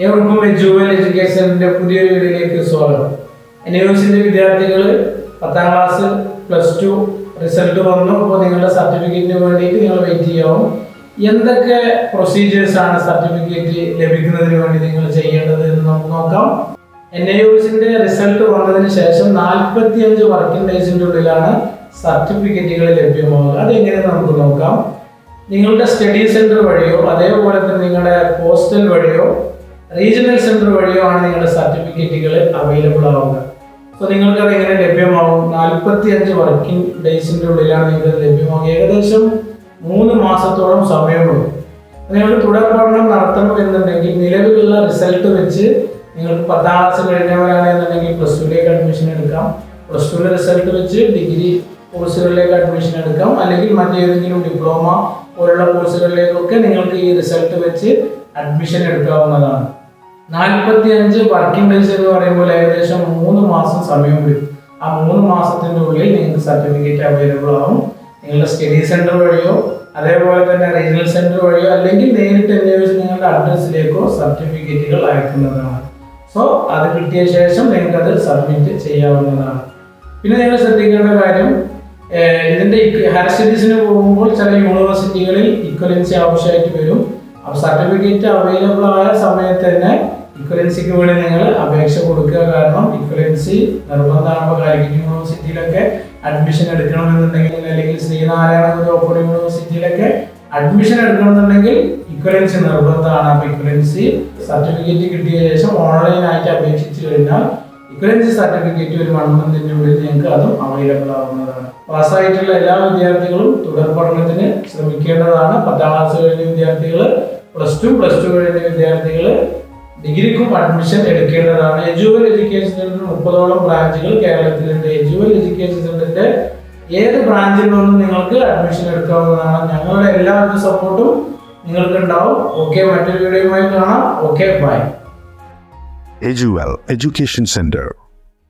ഏവർക്കും എജുവൽ എഡ്യൂക്കേഷന്റെ പുതിയൊരു വീഡിയോയിലേക്ക് സ്വാഗതം. എൻ വിദ്യാർത്ഥികൾ പത്താം ക്ലാസ് പ്ലസ് ടു റിസൾട്ട് വന്നു. അപ്പോൾ നിങ്ങളുടെ സർട്ടിഫിക്കറ്റിന് വേണ്ടിയിട്ട് നിങ്ങൾ വെയിറ്റ് ചെയ്യാവും എന്തൊക്കെ പ്രൊസീജിയേഴ്സ് ആണ് സർട്ടിഫിക്കറ്റ് ലഭിക്കുന്നതിന് വേണ്ടി നിങ്ങൾ ചെയ്യേണ്ടത് എന്ന് നമുക്ക് നോക്കാം. എൻ ഐ യൂസിന്റെ റിസൾട്ട് വന്നതിന് ശേഷം നാൽപ്പത്തി അഞ്ച് വർക്കിംഗ് ഡേയ്സിന്റെ ഉള്ളിലാണ് സർട്ടിഫിക്കറ്റുകൾ ലഭ്യമാവുക. അതെങ്ങനെ നമുക്ക് നോക്കാം. നിങ്ങളുടെ സ്റ്റഡി സെന്റർ വഴിയോ അതേപോലെ തന്നെ നിങ്ങളുടെ പോസ്റ്റൽ വഴിയോ റീജിയണൽ സെന്റർ വഴിയോ ആണ് നിങ്ങളുടെ സർട്ടിഫിക്കറ്റുകൾ അവൈലബിൾ ആവുക. സോ നിങ്ങൾക്ക് അത് എങ്ങനെ ലഭ്യമാവും? നാൽപ്പത്തി അഞ്ച് വർക്കിംഗ് ഡേയ്സിന്റെ ഉള്ളിലാണ് നിങ്ങൾക്ക് ലഭ്യമാവുക. ഏകദേശം മൂന്ന് മാസത്തോളം സമയമുള്ളൂ. നിങ്ങൾക്ക് തുടർ പഠനം നടത്തണം എന്നുണ്ടെങ്കിൽ നിലവിലുള്ള റിസൾട്ട് വെച്ച് നിങ്ങൾക്ക് പത്താം ക്ലാസ് കഴിഞ്ഞവരാണ് എന്നുണ്ടെങ്കിൽ പ്ലസ് ടുവിലേക്ക് അഡ്മിഷൻ എടുക്കാം. പ്ലസ് ടുവിലെ റിസൾട്ട് വെച്ച് ഡിഗ്രി കോഴ്സുകളിലേക്ക് അഡ്മിഷൻ എടുക്കാം. അല്ലെങ്കിൽ മറ്റേതെങ്കിലും ഡിപ്ലോമ പോലുള്ള കോഴ്സുകളിലേക്കൊക്കെ നിങ്ങൾക്ക് ഈ റിസൾട്ട് വെച്ച് അഡ്മിഷൻ എടുക്കാവുന്നതാണ്. നാൽപ്പത്തി അഞ്ച് വർക്കിംഗ് ഡേയ്സ് എന്ന് പറയുമ്പോൾ ഏകദേശം മൂന്ന് മാസം സമയം വരും ആ മൂന്ന് മാസത്തിന്റെ ഉള്ളിൽ നിങ്ങൾക്ക് സർട്ടിഫിക്കറ്റ് അവൈലബിൾ ആവും. നിങ്ങളുടെ സ്റ്റഡി സെന്റർ വഴിയോ അതേപോലെ തന്നെ റീജിയണൽ സെന്റർ വഴിയോ അല്ലെങ്കിൽ നേരിട്ട് അന്വേഷിച്ച് നിങ്ങളുടെ അഡ്രസ്സിലേക്കോ സർട്ടിഫിക്കറ്റുകൾ അയക്കുന്നതാണ്. സോ അത് കിട്ടിയ ശേഷം നിങ്ങൾക്ക് അത് സബ്മിറ്റ് ചെയ്യാവുന്നതാണ്. പിന്നെ നിങ്ങൾ ശ്രദ്ധിക്കേണ്ട കാര്യം ഇതിന്റെ ഹയർ സ്റ്റഡീസിന് പോകുമ്പോൾ ചില യൂണിവേഴ്സിറ്റികളിൽ ഇക്വലൻസി ആവശ്യമായിട്ട് വരും. സർട്ടിഫിക്കറ്റ് അവൈലബിൾ ആയ സമയത്ത് തന്നെ ഇക്വലൻസിക്ക് വേണ്ടി നിങ്ങൾ അപേക്ഷ കൊടുക്കുക. കാരണം ഇക്വലൻസി നിർബന്ധമാണ്. ഇപ്പോൾ കാലിക്കറ്റ് യൂണിവേഴ്സിറ്റിയിലൊക്കെ അഡ്മിഷൻ എടുക്കണമെന്നുണ്ടെങ്കിൽ അല്ലെങ്കിൽ ശ്രീനാരായണ ഓപ്പൺ യൂണിവേഴ്സിറ്റിയിലൊക്കെ അഡ്മിഷൻ എടുക്കണമെന്നുണ്ടെങ്കിൽ ഇക്വലൻസി നിർബന്ധമാണ്. അപ്പോൾ ഇക്വലൻസി സർട്ടിഫിക്കറ്റ് കിട്ടിയ ശേഷം ഓൺലൈനായിട്ട് അപേക്ഷിച്ച് കഴിഞ്ഞാൽ ഇക്വലൻസി സർട്ടിഫിക്കറ്റ് ഒരു വൺ മന്തിന്റെ ഉള്ളിൽ നിങ്ങൾക്ക് അതും അവൈലബിൾ ആവുന്നതാണ്. പാസ്സായിട്ടുള്ള എല്ലാ വിദ്യാർത്ഥികളും തുടർ പഠനത്തിന് ശ്രമിക്കേണ്ടതാണ്. പത്താം ക്ലാസ് കഴിഞ്ഞ വിദ്യാർത്ഥികൾ പ്ലസ് ടു പ്ലസ് ടു കഴിഞ്ഞ വിദ്യാർത്ഥികൾ ഡിഗ്രിക്കും അഡ്മിഷൻ എടുക്കേണ്ടതാണ്. എജുവൽ എഡ്യൂക്കേഷൻ സെന്ററിന് മുപ്പതോളം ബ്രാഞ്ചുകൾ കേരളത്തിലുണ്ട്. എജുവൽ എഡ്യൂക്കേഷൻ സെന്ററിന്റെ ഏത് ബ്രാഞ്ചിൽ നിന്നും നിങ്ങൾക്ക് അഡ്മിഷൻ എടുക്കാവുന്നതാണ്. ഞങ്ങളുടെ എല്ലാവിധ സപ്പോർട്ടും നിങ്ങൾക്ക് ഉണ്ടാവും ഓക്കെ മറ്റൊരു വീഡിയോയുമായി കാണാം. Okay bye Eduwell education Center.